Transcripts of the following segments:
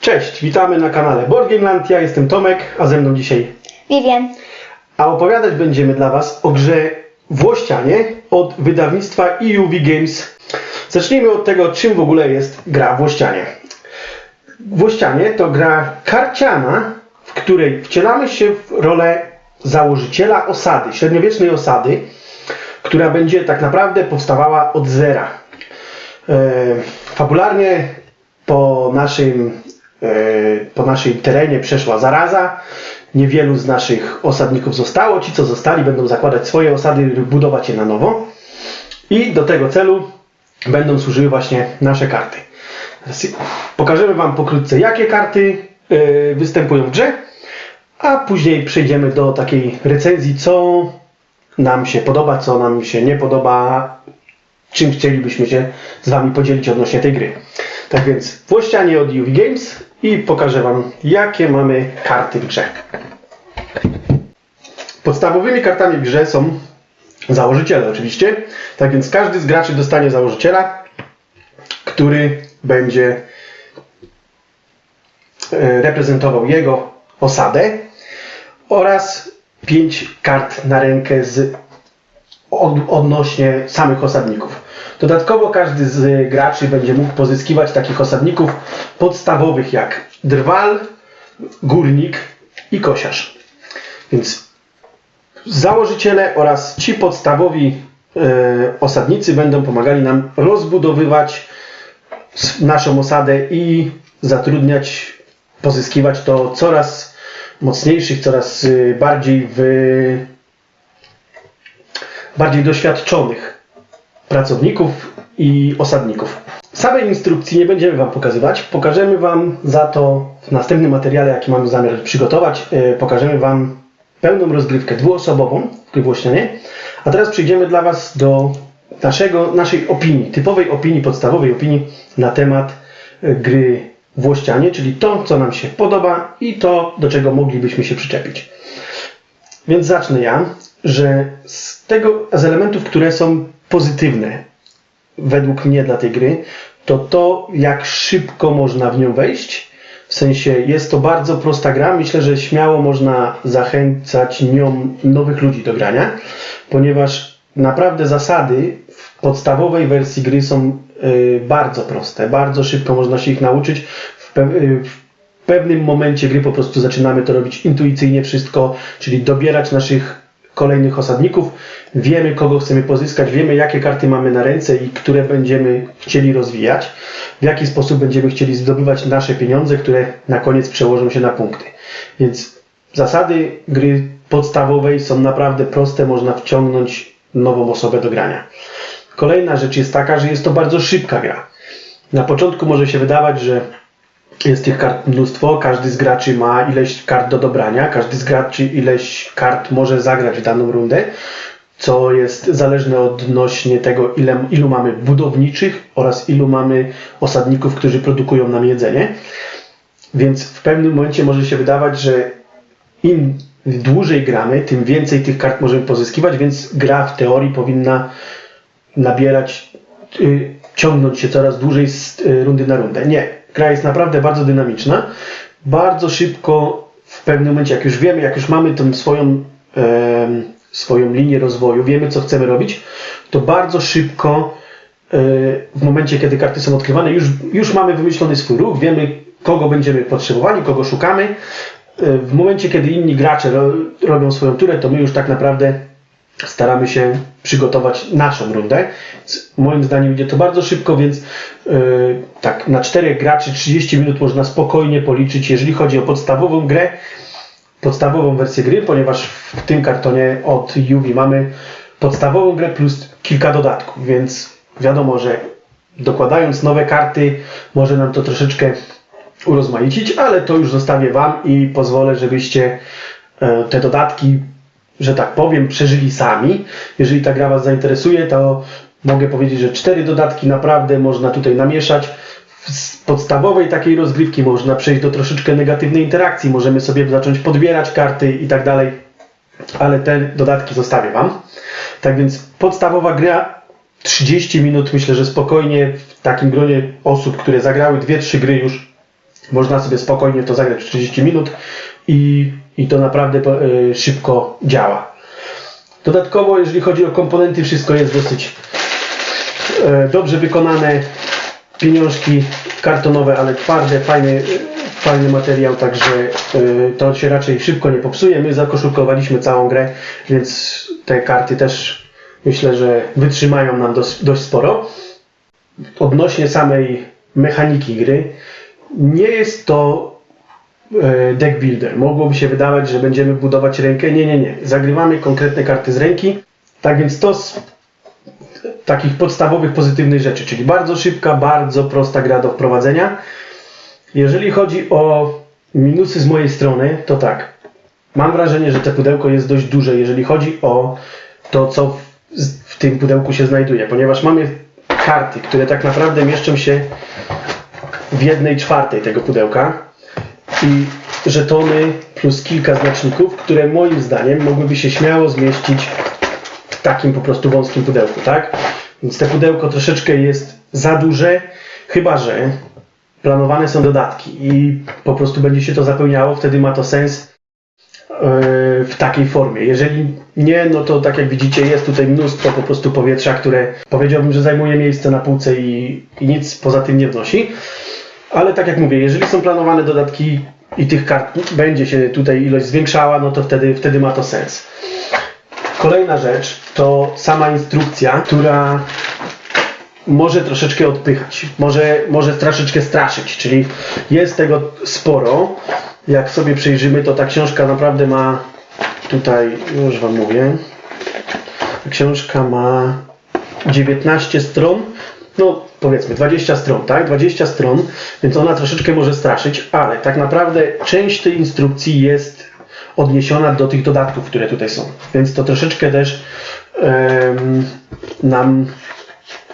Cześć, witamy na kanale Board Game Land. Ja jestem Tomek, a ze mną dzisiaj. Vivian. A opowiadać będziemy dla Was o grze Włościanie od wydawnictwa EUV Games. Zacznijmy od tego, czym w ogóle jest gra Włościanie. Włościanie to gra karciana, w której wcielamy się w rolę założyciela osady, średniowiecznej osady, która będzie tak naprawdę powstawała od zera. E, Fabularnie po naszym, e, po naszym terenie przeszła zaraza. Niewielu z naszych osadników zostało. Ci, co zostali, będą zakładać swoje osady lub budować je na nowo. I do tego celu będą służyły właśnie nasze karty. Pokażemy Wam pokrótce, jakie karty e, występują w grze, a później przejdziemy do takiej recenzji, co nam się podoba, co nam się nie podoba, czym chcielibyśmy się z Wami podzielić odnośnie tej gry. Tak więc Włościanie od UV Games i pokażę Wam, jakie mamy karty w grze. Podstawowymi kartami w grze są założyciele oczywiście. Tak więc każdy z graczy dostanie założyciela, który będzie e, reprezentował jego osadę oraz pięć kart na rękę z od, odnośnie samych osadników. Dodatkowo każdy z graczy będzie mógł pozyskiwać takich osadników podstawowych jak drwal, górnik i kosiarz. Więc założyciele oraz ci podstawowi e, osadnicy będą pomagali nam rozbudowywać naszą osadę i zatrudniać, pozyskiwać to coraz mocniejszych, coraz y, bardziej w bardziej doświadczonych pracowników i osadników. Samej instrukcji nie będziemy Wam pokazywać. Pokażemy Wam za to w następnym materiale, jaki mamy zamiar przygotować, e, pokażemy Wam pełną rozgrywkę dwuosobową w gry Włościanie. A teraz przejdziemy dla Was do naszego, naszej opinii, typowej opinii, podstawowej opinii na temat e, gry Włościanie, czyli to, co nam się podoba i to, do czego moglibyśmy się przyczepić. Więc zacznę ja, że z tego, z elementów, które są pozytywne według mnie dla tej gry, to to, jak szybko można w nią wejść. W sensie jest to bardzo prosta gra. Myślę, że śmiało można zachęcać nią nowych ludzi do grania, ponieważ naprawdę zasady w podstawowej wersji gry są bardzo proste. Bardzo szybko można się ich nauczyć. W, pe- y, w pewnym momencie gry po prostu zaczynamy to robić intuicyjnie wszystko, czyli dobierać naszych kolejnych osadników. Wiemy, kogo chcemy pozyskać, wiemy, jakie karty mamy na ręce i które będziemy chcieli rozwijać, w jaki sposób będziemy chcieli zdobywać nasze pieniądze, które na koniec przełożą się na punkty. Więc zasady gry podstawowej są naprawdę proste, można wciągnąć nową osobę do grania. Kolejna rzecz jest taka, że jest to bardzo szybka gra. Na początku może się wydawać, że jest tych kart mnóstwo, każdy z graczy ma ileś kart do dobrania, każdy z graczy ileś kart może zagrać w daną rundę, co jest zależne odnośnie tego, ile, ilu mamy budowniczych oraz ilu mamy osadników, którzy produkują nam jedzenie. Więc w pewnym momencie może się wydawać, że im dłużej gramy, tym więcej tych kart możemy pozyskiwać, więc gra w teorii powinna nabierać, y, ciągnąć się coraz dłużej z y, rundy na rundę. Nie. Gra jest naprawdę bardzo dynamiczna. Bardzo szybko, w pewnym momencie, jak już wiemy, jak już mamy tą swoją, swoją linię rozwoju, wiemy, co chcemy robić, to bardzo szybko, e, w momencie, kiedy karty są odkrywane, już, już mamy wymyślony swój ruch, wiemy, kogo będziemy potrzebowali, kogo szukamy. E, W momencie, kiedy inni gracze ro, robią swoją turę, to my już tak naprawdę staramy się przygotować naszą rundę. Moim zdaniem idzie to bardzo szybko, więc yy, tak na czterech graczy 30 minut można spokojnie policzyć, jeżeli chodzi o podstawową grę, podstawową wersję gry, ponieważ w tym kartonie od Yuvi mamy podstawową grę plus kilka dodatków, więc wiadomo, że dokładając nowe karty może nam to troszeczkę urozmaicić, ale to już zostawię Wam i pozwolę, żebyście e, te dodatki, że tak powiem, przeżyli sami. Jeżeli ta gra Was zainteresuje, to mogę powiedzieć, że cztery dodatki naprawdę można tutaj namieszać. Z podstawowej takiej rozgrywki można przejść do troszeczkę negatywnej interakcji, możemy sobie zacząć podbierać karty i tak dalej, ale te dodatki zostawię Wam. Tak więc podstawowa gra 30 minut myślę, że spokojnie w takim gronie osób, które zagrały 2-3 gry już można sobie spokojnie to zagrać w 30 minut i, i to naprawdę e, szybko działa. Dodatkowo, jeżeli chodzi o komponenty, wszystko jest dosyć e, dobrze wykonane. Pieniążki kartonowe, ale twarde, fajny, fajny materiał, także e, to się raczej szybko nie popsuje. My zakoszulkowaliśmy całą grę, więc te karty też myślę, że wytrzymają nam dość, dość sporo. Odnośnie samej mechaniki gry, nie jest to e, deck builder. Mogłoby się wydawać, że będziemy budować rękę. Nie, nie, nie. Zagrywamy konkretne karty z ręki. Tak więc to z takich podstawowych, pozytywnych rzeczy, czyli bardzo szybka, bardzo prosta gra do wprowadzenia. Jeżeli chodzi o minusy z mojej strony, to tak. Mam wrażenie, że to pudełko jest dość duże, jeżeli chodzi o to, co w, w tym pudełku się znajduje, ponieważ mamy karty, które tak naprawdę mieszczą się w jednej czwartej tego pudełka i żetony plus kilka znaczników, które moim zdaniem mogłyby się śmiało zmieścić w takim po prostu wąskim pudełku, tak? Więc te pudełko troszeczkę jest za duże, chyba że planowane są dodatki i po prostu będzie się to zapełniało, wtedy ma to sens yy, w takiej formie. Jeżeli nie, no to tak jak widzicie jest tutaj mnóstwo po prostu powietrza, które powiedziałbym, że zajmuje miejsce na półce i, i nic poza tym nie wnosi. Ale tak jak mówię, jeżeli są planowane dodatki i tych kart będzie się tutaj ilość zwiększała, no to wtedy, wtedy ma to sens. Kolejna rzecz to sama instrukcja, która może troszeczkę odpychać, może, może troszeczkę straszyć, czyli jest tego sporo. Jak sobie przejrzymy, to ta książka naprawdę ma tutaj, już Wam mówię, książka ma 19 stron, no powiedzmy 20 stron, tak? 20 stron, więc ona troszeczkę może straszyć, ale tak naprawdę część tej instrukcji jest odniesiona do tych dodatków, które tutaj są. Więc to troszeczkę też em, nam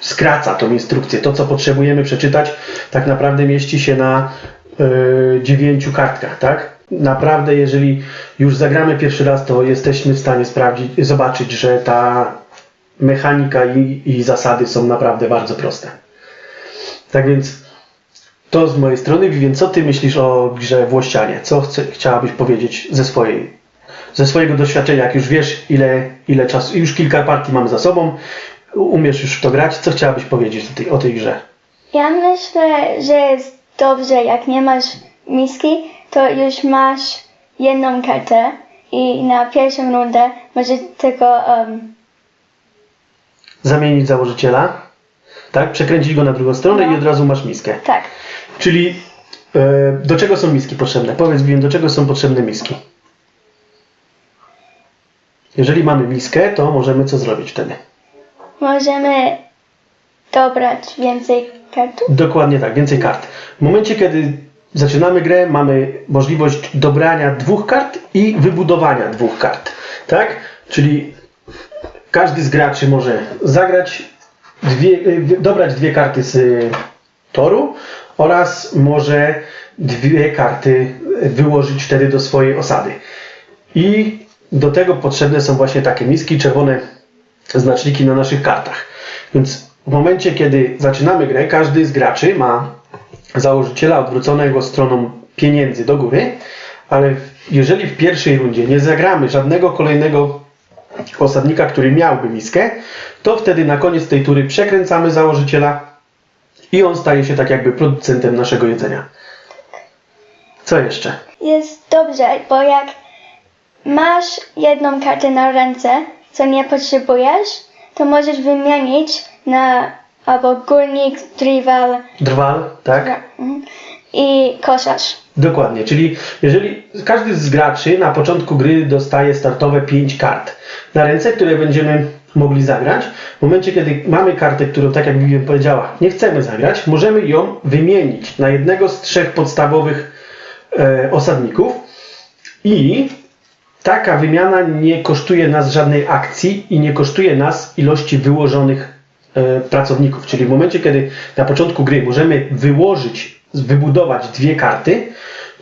skraca tą instrukcję. To, co potrzebujemy przeczytać, tak naprawdę mieści się na e, dziewięciu kartkach, tak? Naprawdę, jeżeli już zagramy pierwszy raz, to jesteśmy w stanie sprawdzić, zobaczyć, że ta mechanika i, i zasady są naprawdę bardzo proste. Tak więc to z mojej strony. Więc co ty myślisz o grze Włościanie? Co chce, chciałabyś powiedzieć ze swojej, ze swojego doświadczenia, jak już wiesz ile, ile czasu, już kilka partii mamy za sobą, umiesz już w to grać, co chciałabyś powiedzieć o tej, o tej grze? Ja myślę, że jest dobrze, jak nie masz miski, to już masz jedną kartę i na pierwszą rundę możesz tylko um, Zamienić założyciela, tak? Przekręcić go na drugą stronę No. i od razu masz miskę. tak. Czyli e, do czego są miski potrzebne? Powiedz mi, do czego są potrzebne miski? Jeżeli mamy miskę, to możemy co zrobić wtedy? Możemy dobrać więcej kartów. Dokładnie tak, więcej kart. W momencie, kiedy zaczynamy grę, mamy możliwość dobrania dwóch kart i wybudowania dwóch kart. Tak? Czyli każdy z graczy może zagrać, dwie, y, dobrać dwie karty z y, toru oraz może dwie karty y, wyłożyć wtedy do swojej osady. I do tego potrzebne są właśnie takie miski, czerwone znaczniki na naszych kartach. Więc w momencie, kiedy zaczynamy grę, każdy z graczy ma założyciela odwróconego stroną pieniędzy do góry, ale jeżeli w pierwszej rundzie nie zagramy żadnego kolejnego osadnika, który miałby miskę, to wtedy na koniec tej tury przekręcamy założyciela i on staje się tak jakby producentem naszego jedzenia. Co jeszcze? Jest dobrze, bo jak masz jedną kartę na ręce, co nie potrzebujesz, to możesz wymienić na albo górnik, drwal Drwal, tak? mhm, i koszarz. Dokładnie, czyli jeżeli każdy z graczy na początku gry dostaje startowe 5 kart na ręce, które będziemy mogli zagrać. W momencie, kiedy mamy kartę, którą, tak jak Vivian powiedziała, nie chcemy zagrać, możemy ją wymienić na jednego z trzech podstawowych e, osadników i taka wymiana nie kosztuje nas żadnej akcji i nie kosztuje nas ilości wyłożonych e, pracowników. Czyli w momencie, kiedy na początku gry możemy wyłożyć, wybudować dwie karty,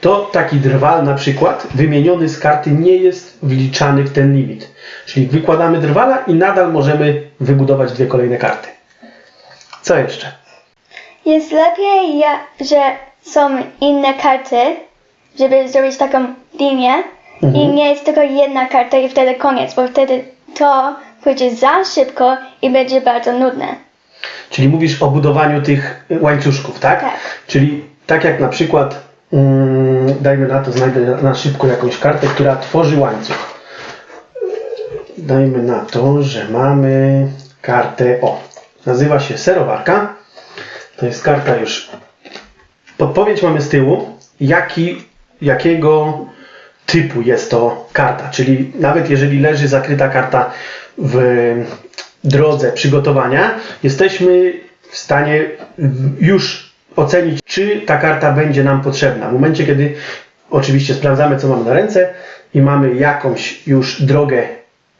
to taki drwal na przykład wymieniony z karty nie jest wliczany w ten limit. Czyli wykładamy drwala i nadal możemy wybudować dwie kolejne karty. Co jeszcze? Jest lepiej, że są inne karty, żeby zrobić taką linię i nie jest tylko jedna karta i wtedy koniec, bo wtedy to pójdzie za szybko i będzie bardzo nudne. Czyli mówisz o budowaniu tych łańcuszków, tak? Tak. Czyli tak jak na przykład, mm, dajmy na to, znajdę na, na szybko jakąś kartę, która tworzy łańcuch. Dajmy na to, że mamy kartę, o, nazywa się serowarka. To jest karta już, podpowiedź mamy z tyłu, jaki, jakiego typu jest to karta. Czyli nawet jeżeli leży zakryta karta w drodze przygotowania, jesteśmy w stanie już ocenić, czy ta karta będzie nam potrzebna. W momencie, kiedy oczywiście sprawdzamy, co mamy na ręce i mamy jakąś już drogę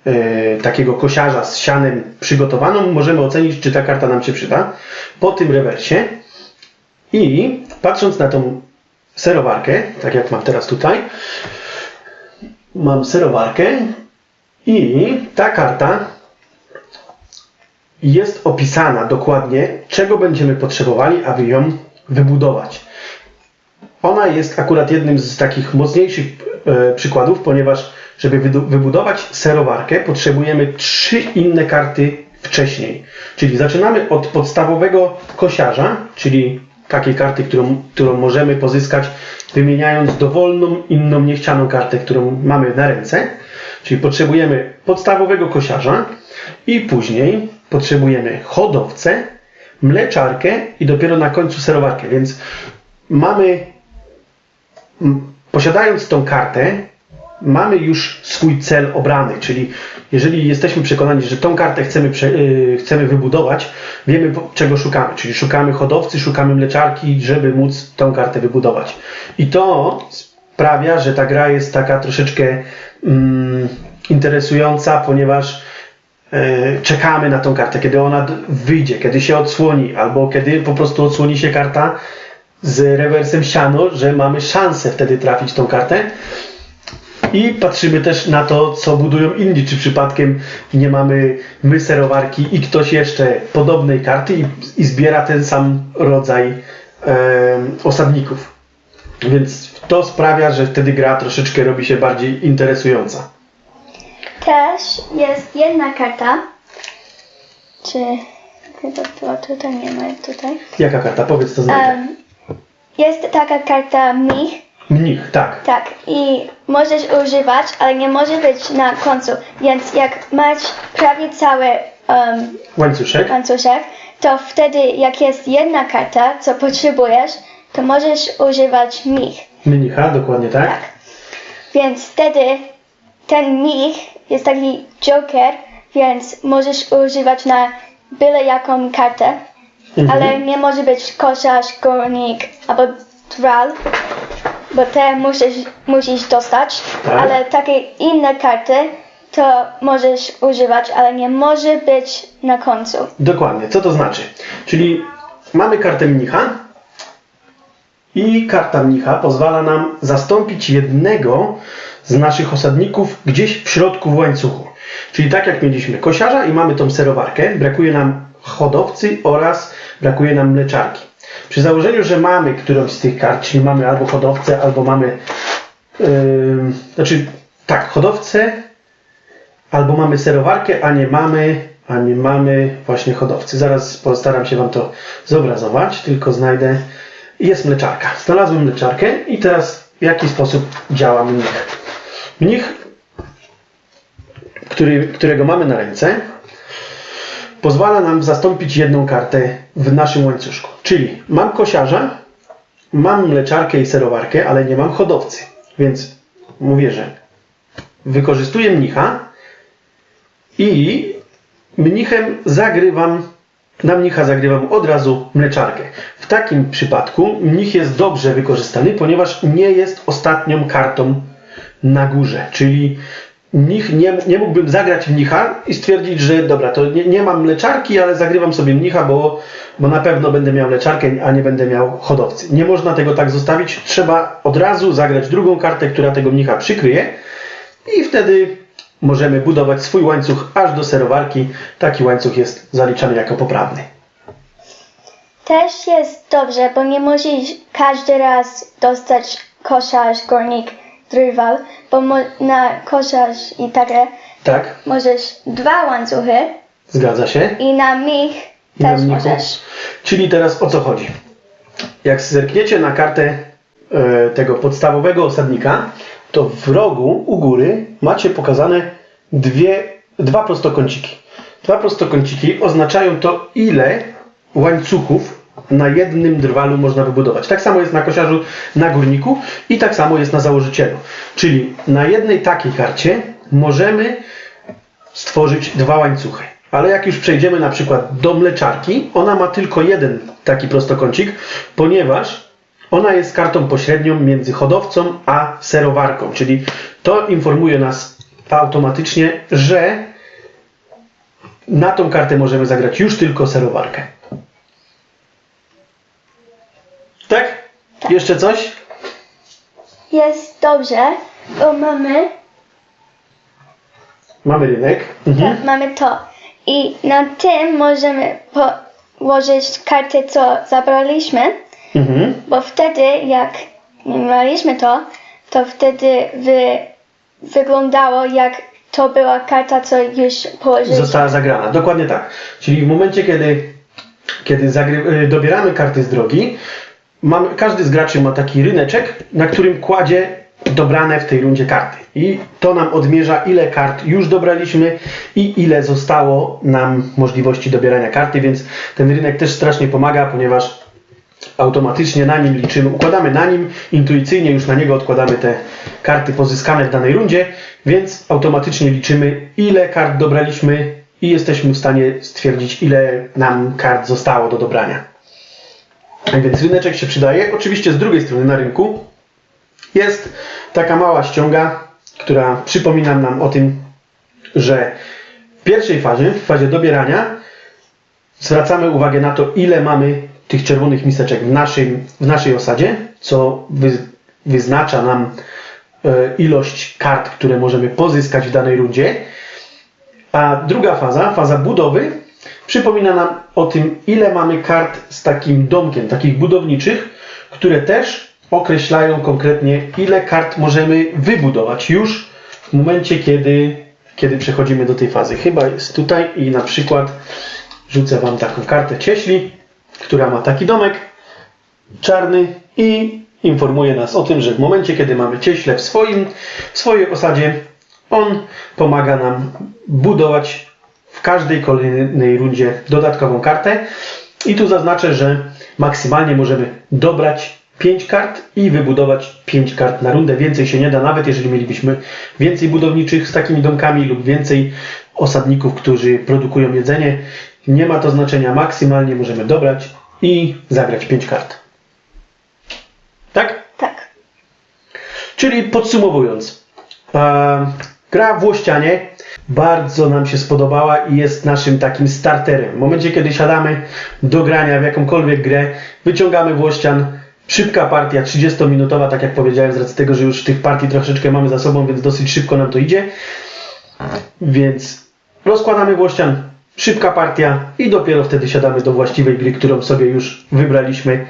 e, takiego kosiarza z sianem przygotowaną, możemy ocenić, czy ta karta nam się przyda po tym rewersie. I patrząc na tą serowarkę, tak jak mam teraz tutaj, mam serowarkę i ta karta jest opisana dokładnie, czego będziemy potrzebowali, aby ją wybudować. Ona jest akurat jednym z takich mocniejszych e, przykładów, ponieważ żeby wybudować serowarkę, potrzebujemy trzy inne karty wcześniej. Czyli zaczynamy od podstawowego kosiarza, czyli takiej karty, którą, którą możemy pozyskać wymieniając dowolną inną niechcianą kartę, którą mamy na ręce. Czyli potrzebujemy podstawowego kosiarza i później potrzebujemy hodowcę, mleczarkę i dopiero na końcu serowarkę. Więc mamy, posiadając tą kartę, mamy już swój cel obrany, czyli jeżeli jesteśmy przekonani, że tą kartę chcemy, yy, chcemy wybudować, wiemy czego szukamy, czyli szukamy hodowcy, szukamy mleczarki, żeby móc tą kartę wybudować. I to sprawia, że ta gra jest taka troszeczkę mm, interesująca, ponieważ czekamy na tą kartę, kiedy ona wyjdzie, kiedy się odsłoni, albo kiedy po prostu odsłoni się karta z rewersem siano, że mamy szansę wtedy trafić tą kartę. I patrzymy też na to, co budują inni, czy przypadkiem nie mamy my serowarki i ktoś jeszcze podobnej karty i, i zbiera ten sam rodzaj em, osadników. Więc to sprawia, że wtedy gra troszeczkę robi się bardziej interesująca. Też jest jedna karta, czy chyba to tutaj nie ma tutaj. Jaka karta? Powiedz to znajdę. Em, jest taka karta mich, Mnich, tak. tak, i możesz używać, ale nie może być na końcu. Więc jak masz prawie cały um, Łańcuszek. łańcuszek, to wtedy jak jest jedna karta, co potrzebujesz, to możesz używać mich. Mnicha, dokładnie tak. Tak. Więc wtedy ten mich jest taki joker, więc możesz używać na byle jaką kartę, Mhm. ale nie może być koszarz, górnik albo dral, bo te musisz, musisz dostać, Tak. ale takie inne karty to możesz używać, ale nie może być na końcu. Dokładnie, co to znaczy? Czyli mamy kartę mnicha i karta mnicha pozwala nam zastąpić jednego z naszych osadników gdzieś w środku w łańcuchu. Czyli tak jak mieliśmy kosiarza i mamy tą serowarkę, brakuje nam hodowcy oraz brakuje nam mleczarki. Przy założeniu, że mamy którąś z tych kart, czyli mamy albo hodowcę, albo mamy yy, znaczy tak, hodowcę albo mamy serowarkę, a nie mamy, a nie mamy właśnie hodowcy. Zaraz postaram się Wam to zobrazować, tylko znajdę. Jest mleczarka. Znalazłem mleczarkę i teraz w jaki sposób działa mnich? Mnich, który, którego mamy na ręce, pozwala nam zastąpić jedną kartę w naszym łańcuszku. Czyli mam kosiarza, mam mleczarkę i serowarkę, ale nie mam hodowcy. Więc mówię, że wykorzystuję mnicha, i mnichem zagrywam, na mnicha zagrywam od razu mleczarkę. W takim przypadku mnich jest dobrze wykorzystany, ponieważ nie jest ostatnią kartą na górze. Czyli mnich nie, nie mógłbym zagrać mnicha i stwierdzić, że dobra, to nie, nie mam mleczarki, ale zagrywam sobie mnicha, bo, bo na pewno będę miał mleczarkę, a nie będę miał hodowcy. Nie można tego tak zostawić. Trzeba od razu zagrać drugą kartę, która tego mnicha przykryje i wtedy możemy budować swój łańcuch aż do serowarki. Taki łańcuch jest zaliczany jako poprawny. Też jest dobrze, bo nie musisz każdy raz dostać koszarz, górnik, drwal, bo na koszarz i takie Tak? możesz dwa łańcuchy Zgadza się? i na mich I na też mnichu. możesz. Czyli teraz o co chodzi? Jak zerkniecie na kartę e, tego podstawowego osadnika, to w rogu u góry macie pokazane dwie, dwa prostokąciki. Dwa prostokąciki oznaczają to, ile łańcuchów na jednym drwalu można wybudować. Tak samo jest na kosiarzu, na górniku i tak samo jest na założycielu. Czyli na jednej takiej karcie możemy stworzyć dwa łańcuchy. Ale jak już przejdziemy na przykład do mleczarki, ona ma tylko jeden taki prostokącik, ponieważ ona jest kartą pośrednią między hodowcą a serowarką, czyli to informuje nas automatycznie, że na tą kartę możemy zagrać już tylko serowarkę. Tak? Jeszcze coś? Jest dobrze, bo mamy, Mamy rynek. Mhm. tak, mamy to. I na tym możemy położyć kartę, co zabraliśmy, Mhm. bo wtedy jak mieliśmy to, to wtedy wy, wyglądało jak to była karta, co już położyliśmy. Została zagrana. Dokładnie tak. Czyli w momencie, kiedy, kiedy zagry, y, dobieramy karty z drogi, mamy, każdy z graczy ma taki ryneczek, na którym kładzie dobrane w tej rundzie karty. I to nam odmierza, ile kart już dobraliśmy i ile zostało nam możliwości dobierania karty, więc ten rynek też strasznie pomaga, ponieważ automatycznie na nim liczymy, układamy na nim, intuicyjnie już na niego odkładamy te karty pozyskane w danej rundzie, więc automatycznie liczymy ile kart dobraliśmy i jesteśmy w stanie stwierdzić ile nam kart zostało do dobrania. Więc ryneczek się przydaje. Oczywiście z drugiej strony na rynku jest taka mała ściąga, która przypomina nam o tym, że w pierwszej fazie, w fazie dobierania, zwracamy uwagę na to, ile mamy tych czerwonych miseczek w, naszym, w naszej osadzie, co wy, wyznacza nam e, ilość kart, które możemy pozyskać w danej rundzie. A druga faza, faza budowy, przypomina nam o tym, ile mamy kart z takim domkiem, takich budowniczych, które też określają konkretnie, ile kart możemy wybudować już w momencie, kiedy, kiedy przechodzimy do tej fazy. Chyba jest tutaj i na przykład rzucę Wam taką kartę cieśli, która ma taki domek czarny i informuje nas o tym, że w momencie, kiedy mamy cieśle w, swoim, w swojej osadzie, on pomaga nam budować w każdej kolejnej rundzie dodatkową kartę. I tu zaznaczę, że maksymalnie możemy dobrać 5 kart i wybudować 5 kart na rundę. Więcej się nie da, nawet jeżeli mielibyśmy więcej budowniczych z takimi domkami lub więcej osadników, którzy produkują jedzenie. Nie ma to znaczenia, maksymalnie możemy dobrać i zagrać 5 kart. Tak? Tak. Czyli podsumowując, e, gra Włościanie bardzo nam się spodobała i jest naszym takim starterem. W momencie, kiedy siadamy do grania w jakąkolwiek grę, wyciągamy Włościan, szybka partia, 30-minutowa, tak jak powiedziałem, z racji tego, że już tych partii troszeczkę mamy za sobą, więc dosyć szybko nam to idzie. Więc rozkładamy Włościan, szybka partia i dopiero wtedy siadamy do właściwej gry, którą sobie już wybraliśmy.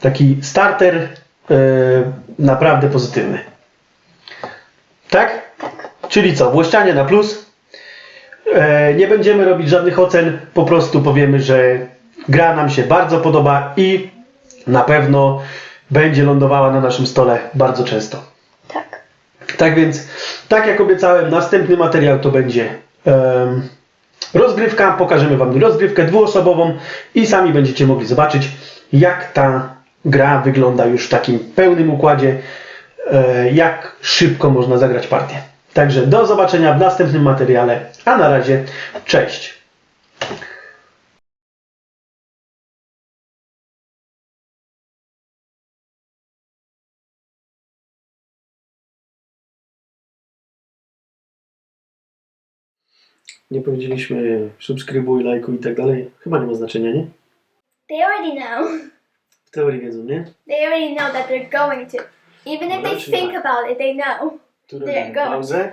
Taki starter e, naprawdę pozytywny. Tak? Tak. Czyli co? Włościanie na plus. E, nie będziemy robić żadnych ocen, po prostu powiemy, że gra nam się bardzo podoba i na pewno będzie lądowała na naszym stole bardzo często. Tak. Tak więc, tak jak obiecałem, następny materiał to będzie rozgrywka. Pokażemy Wam rozgrywkę dwuosobową i sami będziecie mogli zobaczyć, jak ta gra wygląda już w takim pełnym układzie, e, jak szybko można zagrać partię. Także do zobaczenia w następnym materiale, a na razie cześć. Nie powiedzieliśmy subskrybuj, lajkuj i tak dalej. Chyba nie ma znaczenia, nie? They already know. W teorii wiedzą, nie? They already know that they're going to. Even if they think about it, they know. Tu There, robimy go. pauzę.